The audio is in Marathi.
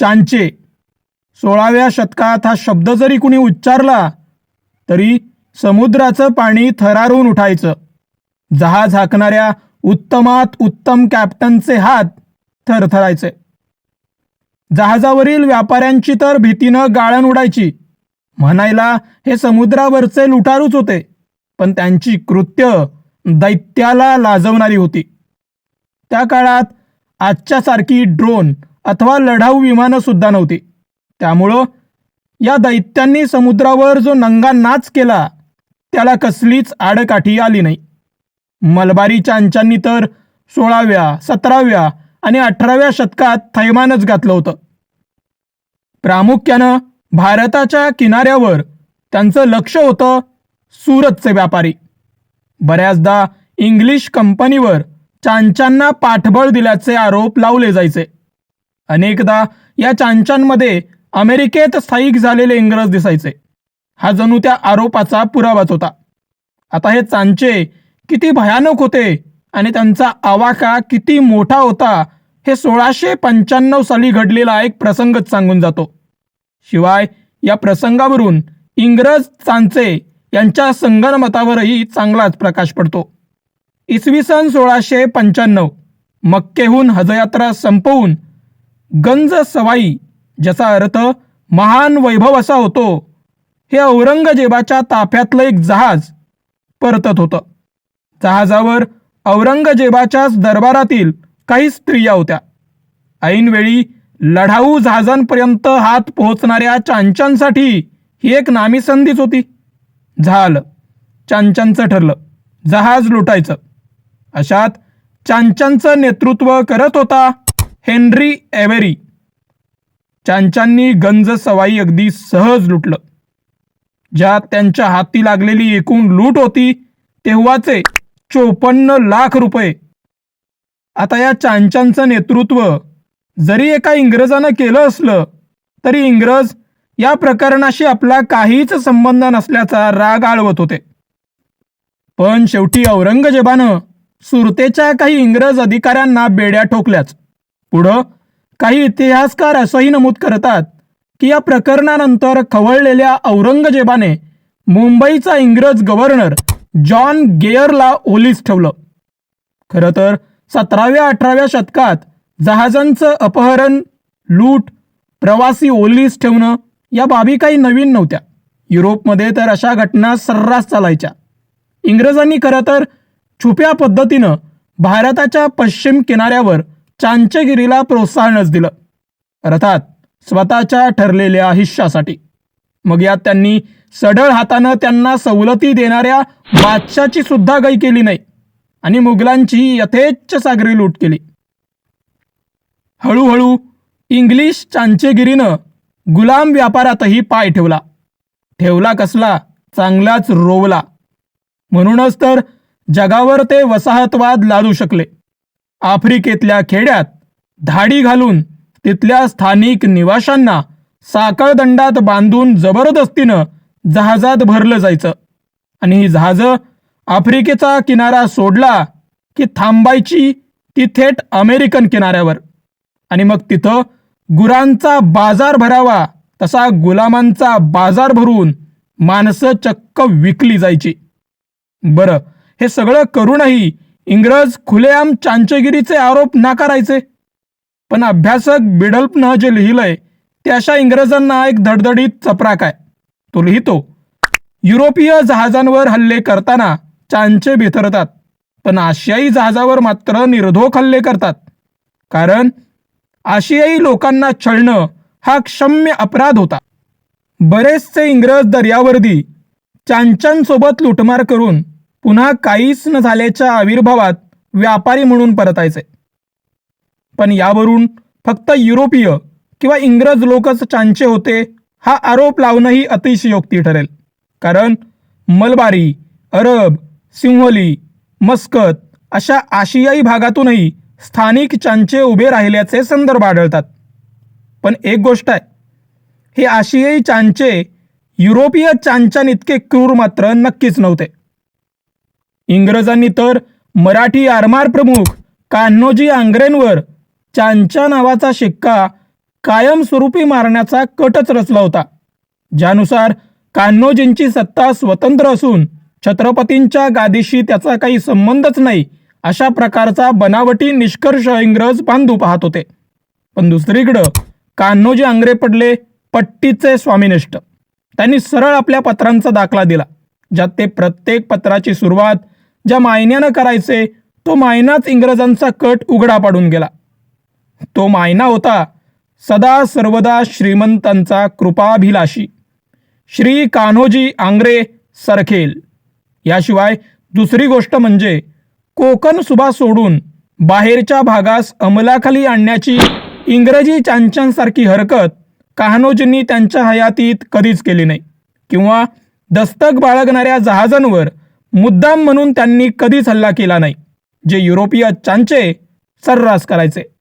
चांचे. सोळाव्या शतकात हा शब्द जरी कुणी उच्चारला तरी समुद्राचं पाणी थरारून उठायचं. जहाज हाकणाऱ्या उत्तमात उत्तम कॅप्टनचे हात थरथरायचे. जहाजावरील व्यापाऱ्यांची तर भीतीनं गाळण उडायची. म्हणायला हे समुद्रावरचे लुटारूच होते पण त्यांची कृत्य दैत्याला लाजवणारी होती. त्या काळात आजच्यासारखी ड्रोन अथवा लढाऊ विमानं सुद्धा नव्हती. त्यामुळं या दैत्यांनी समुद्रावर जो नंगा नाच केला त्याला कसलीच आडकाठी आली नाही. मलबारी चांचांनी तर सोळाव्या सतराव्या आणि अठराव्या शतकात थैमानच घातलं होतं. प्रामुख्यानं भारताच्या किनाऱ्यावर त्यांचं लक्ष होतं सुरतचे व्यापारी. बऱ्याचदा इंग्लिश कंपनीवर चांचांना पाठबळ दिल्याचे आरोप लावले जायचे. अनेकदा या चांचांमध्ये अमेरिकेत स्थायिक झालेले इंग्रज दिसायचे. हा जणू त्या आरोपाचा पुरावाच होता. आता हे चांचे किती भयानक होते आणि त्यांचा आवाका किती मोठा होता हे सोळाशे पंच्याण्णव साली घडलेला एक प्रसंगच सांगून जातो. शिवाय या प्रसंगावरून इंग्रज चांचे यांच्या संगणमतावरही चांगलाच प्रकाश पडतो. इसवी सन सोळाशे पंच्याण्णव मक्केहून हजयात्रा संपवून गंज सवाई ज्याचा अर्थ महान वैभव असा होतो हे औरंगजेबाच्या ताफ्यातलं एक जहाज परतत होतं. जहाजावर औरंगजेबाच्याच दरबारातील काही स्त्रिया होत्या. ऐनवेळी लढाऊ जहाजांपर्यंत हात पोहोचणाऱ्या चांचांसाठी ही एक नामी संधीच होती. झालं. चांचांचं ठरलं. जहाज लुटायचं. अशात चांचांचं नेतृत्व करत होता हेनरी एव्हेरी चांचांनी गंज सवाई अगदी सहज लुटलं. ज्यात त्यांच्या हाती लागलेली एकूण लूट होती तेव्हाचे चोपन्न लाख रुपये. आता या चांचांचं नेतृत्व जरी एका इंग्रजानं केलं असलं तरी इंग्रज या प्रकरणाशी आपला काहीच संबंध नसल्याचा राग आळवत होते. पण शेवटी औरंगजेबानं सुरतेच्या काही इंग्रज अधिकाऱ्यांना बेड्या ठोकल्याच. पुढं काही इतिहासकार असंही नमूद करतात की या प्रकरणानंतर खवळलेल्या औरंगजेबाने मुंबईचा इंग्रज गव्हर्नर जॉन गेअरला ओलीस ठेवलं. खरं तर सतराव्या अठराव्या शतकात जहाजांचं अपहरण लूट प्रवासी ओलीस ठेवणं या बाबी काही नवीन नव्हत्या. युरोपमध्ये तर अशा घटना सर्रास चालायच्या. इंग्रजांनी खरं तर छुप्या पद्धतीनं भारताच्या पश्चिम किनाऱ्यावर चांचगिरीला प्रोत्साहनच दिलं. अर्थात स्वतःच्या ठरलेल्या हिश्शासाठी. मग यात त्यांनी सढळ हातानं त्यांना सवलती देणाऱ्या बादशाची सुद्धा गई केली नाही आणि मुघलांची यथेच्छ सागरी लूट केली. हळूहळू इंग्लिश चांचेगिरीनं गुलाम व्यापारातही पाय ठेवला. ठेवला कसला? चांगलाच रोवला. म्हणूनच तर जगावर ते वसाहतवाद लादू शकले. आफ्रिकेतल्या खेड्यात धाडी घालून तिथल्या स्थानिक निवाशांना साखळदंडात बांधून जबरदस्तीनं जहाजात भरलं जायचं. आणि ही जहाजं आफ्रिकेचा किनारा सोडला की थांबायची ती थेट अमेरिकन किनाऱ्यावर. आणि मग तिथं गुरांचा बाजार भरावा तसा गुलामांचा बाजार भरून माणसं चक्क विकली जायची. बरं हे सगळं करूनही इंग्रज खुलेआम चांचगिरीचे आरोप नाकारायचे. पण अभ्यासक बिडल्पनं जे लिहिलंय ते अशा इंग्रजांना एक धडधडीत चपराक आहे. तो लिहितो युरोपीय जहाजांवर हल्ले करताना चांचे बिथरतात पण आशियाई जहाजावर मात्र निर्धोक हल्ले करतात. कारण आशियाई लोकांना छळणं हा क्षम्य अपराध होता. बरेचसे इंग्रज दर्यावर्दी चांचांसोबत लुटमार करून पुन्हा काहीच न झाल्याच्या आविर्भावात व्यापारी म्हणून परतायचे पण यावरून फक्त युरोपीय किंवा इंग्रज लोकच चांचे होते हा आरोप लावणंही अतिशयोक्ती ठरेल. कारण मलबारी अरब सिंहली मस्कत अशा आशियाई भागातूनही स्थानिक चांचे उभे राहिल्याचे संदर्भ आढळतात. पण एक गोष्ट आहे हे आशियाई चांचे युरोपीय चांचांइतके क्रूर मात्र नक्कीच नव्हते. इंग्रजांनी तर मराठी आरमार प्रमुख कान्होजी आंग्रेंवर चांच्या नावाचा शिक्का कायमस्वरूपी मारण्याचा कटच रचला होता. ज्यानुसार कान्होजींची सत्ता स्वतंत्र असून छत्रपतींच्या गादीशी त्याचा काही संबंधच नाही अशा प्रकारचा बनावटी निष्कर्ष इंग्रज बांधू पाहत होते. पण दुसरीकडं कान्होजी आंग्रे पडले पट्टीचे स्वामिनिष्ठ. त्यांनी सरळ आपल्या पत्रांचा दाखला दिला ज्यात ते प्रत्येक पत्राची सुरुवात ज्या मायन्यानं करायचे तो मायनाच इंग्रजांचा कट उघडा पाडून गेला. तो मायना होता सदा सर्वदा श्रीमंतांचा कृपाभिलाषी. श्री कान्होजी आंग्रे सरखेल. याशिवाय दुसरी गोष्ट म्हणजे कोकण सुभा सोडून बाहेरच्या भागास अंमलाखाली आणण्याची इंग्रजी चांचांसारखी हरकत कान्होजींनी त्यांच्या हयातीत कधीच केली नाही. किंवा दस्तक बाळगणाऱ्या जहाजांवर मुद्दाम म्हणून त्यांनी कधीच हल्ला केला नाही. जे युरोपीय चांचे सर्रास करायचे.